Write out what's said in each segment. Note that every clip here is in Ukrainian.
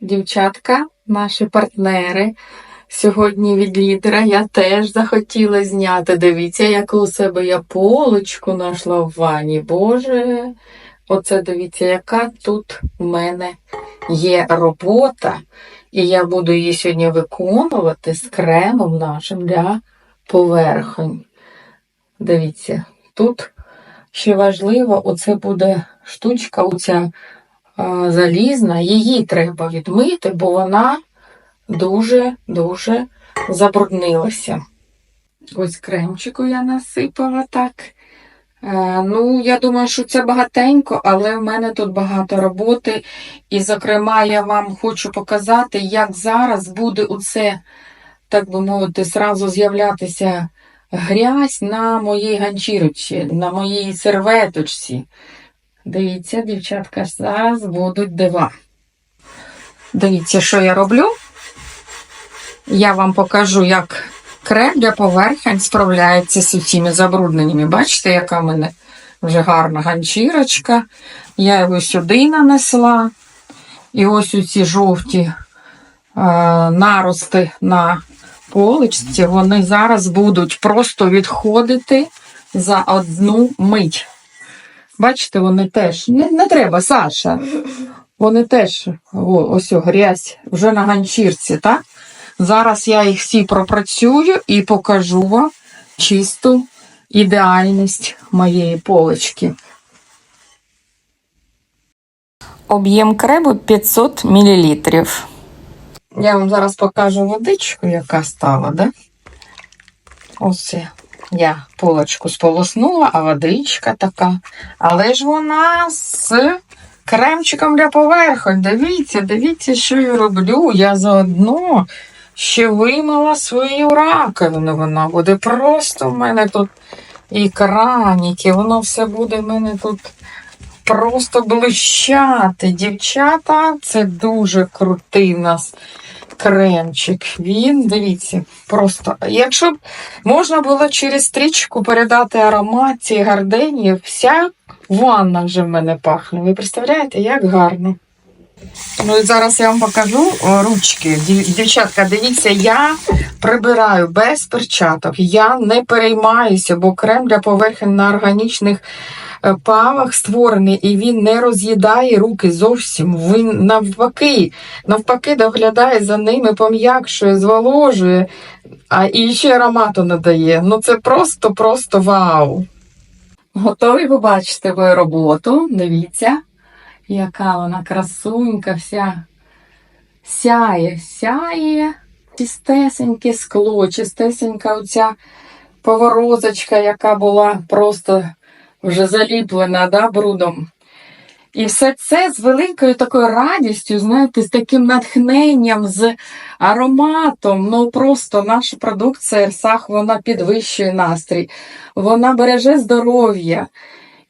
дівчатка, наші партнери. Сьогодні від лідера я теж захотіла зняти. Дивіться, яку у себе я полочку знайшла в ванні. Боже, оце дивіться, яка тут в мене є робота. І я буду її сьогодні виконувати з кремом нашим для поверхонь. Дивіться, тут ще важливо, оце буде штучка, оця залізна, її треба відмити, бо вона дуже-дуже забруднилася. Ось кремчику я насипала так. Е, ну, я думаю, що це багатенько, але в мене тут багато роботи. І, зокрема, я вам хочу показати, як зараз буде оце, так би мовити, зразу з'являтися грязь на моїй ганчірочці, на моїй серветочці. Дивіться, дівчатка, зараз будуть дива. Дивіться, що я роблю. Я вам покажу, як крем для поверхень справляється з цими забрудненнями. Бачите, яка в мене вже гарна ганчірочка. Я його сюди нанесла. І ось у ці жовті е, нарости на поличці, вони зараз будуть просто відходити за одну мить. Бачите, вони теж. Не, не треба, Саша. Вони теж, о, ось о, грязь, вже на ганчірці, так? Зараз я їх всі пропрацюю і покажу вам чисту ідеальність моєї полочки. Об'єм кребу 500 мл. Я вам зараз покажу водичку, яка стала, да? Ось я полочку сполоснула, а водичка така. Але ж вона з кремчиком для поверхонь. Дивіться, дивіться, що я роблю. Я заодно ще вимила свою раковину. Вона буде просто в мене тут і краніки, воно все буде в мене тут просто блищати. Дівчата, це дуже крутий в нас кремчик. Він, дивіться, просто. Якщо б можна було через стрічку передати аромат цієї гарденії, вся ванна вже в мене пахне. Ви представляєте, як гарно. Ну і зараз я вам покажу ручки. Дівчатка, дивіться, я прибираю без перчаток. Я не переймаюся, бо крем для поверхень на органічних павах створений, і він не роз'їдає руки зовсім. Він навпаки, навпаки, доглядає за ними, пом'якшує, зволожує, а і ще аромату надає. Ну це просто-просто вау. Готові побачити мою роботу. Дивіться яка вона красунька, вся сяє, сяє, чистесеньке скло, чистесенька оця поворозочка, яка була просто вже заліплена да, брудом. І все це з великою такою радістю, знаєте, з таким натхненням, з ароматом. Ну просто наша продукція Ерсах, вона підвищує настрій, вона береже здоров'я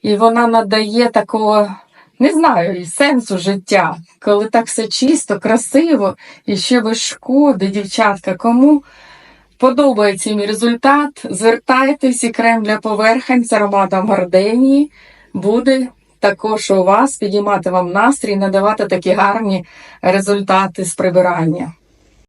і вона надає такого не знаю, і сенсу життя, коли так все чисто, красиво і ще без шкоди, дівчатка. Кому подобається мій результат, звертайтесь і крем для поверхень з ароматом гарденії буде також у вас підіймати вам настрій, надавати такі гарні результати з прибирання.